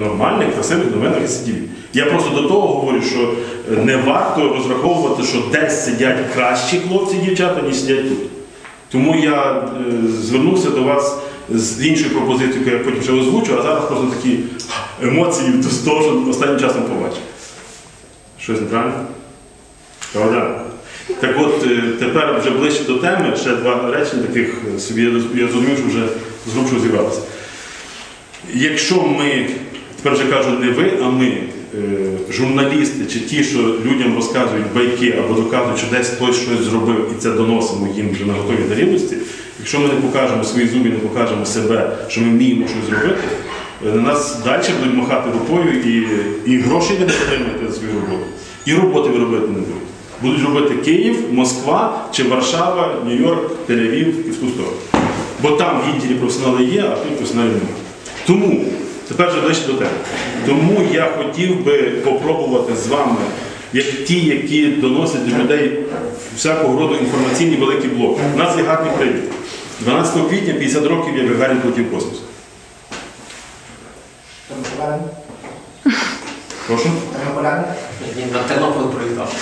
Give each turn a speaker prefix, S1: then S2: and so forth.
S1: нормальних, красивих новинах і сидів. Я просто до того говорю, що е, не варто розраховувати, що десь сидять кращі хлопці і дівчата, ніж сидять тут. Тому я е, звернувся до вас з іншою пропозицією, яку я потім ще озвучу, а зараз просто такі емоції з того, що останнім часом побачив. Щось неправильно? Правда? Так от, е, тепер вже ближче до теми, ще два речення таких собі я зрозумів, що вже зручно зібралися. Якщо ми, тепер вже кажу, не ви, а ми, е, журналісти чи ті, що людям розказують байки або доказують, що десь хтось щось зробив і це доносимо їм вже на готовій тарілості, якщо ми не покажемо свої зуби, не покажемо себе, що ми вміємо щось зробити, е, на нас далі будуть махати рукою і, і грошей ви не отримаєте за свою роботу, і роботи ви робити не будете. Будуть робити Київ, Москва чи Варшава, Нью-Йорк, Тель-Авів і в ту сторону. Бо там в професіонали є, а тут професіоналів немає. Тому, тепер вже ближче до тебе. Тому я хотів би попробувати з вами, як ті, які доносять до людей всякого роду інформаційні великі блоки. У нас є гарний привід. 12 квітня 50 років як Гагарін полетів в космос. Прошу.
S2: Тернополяни?
S3: Ні, на Тернопіль прилітав.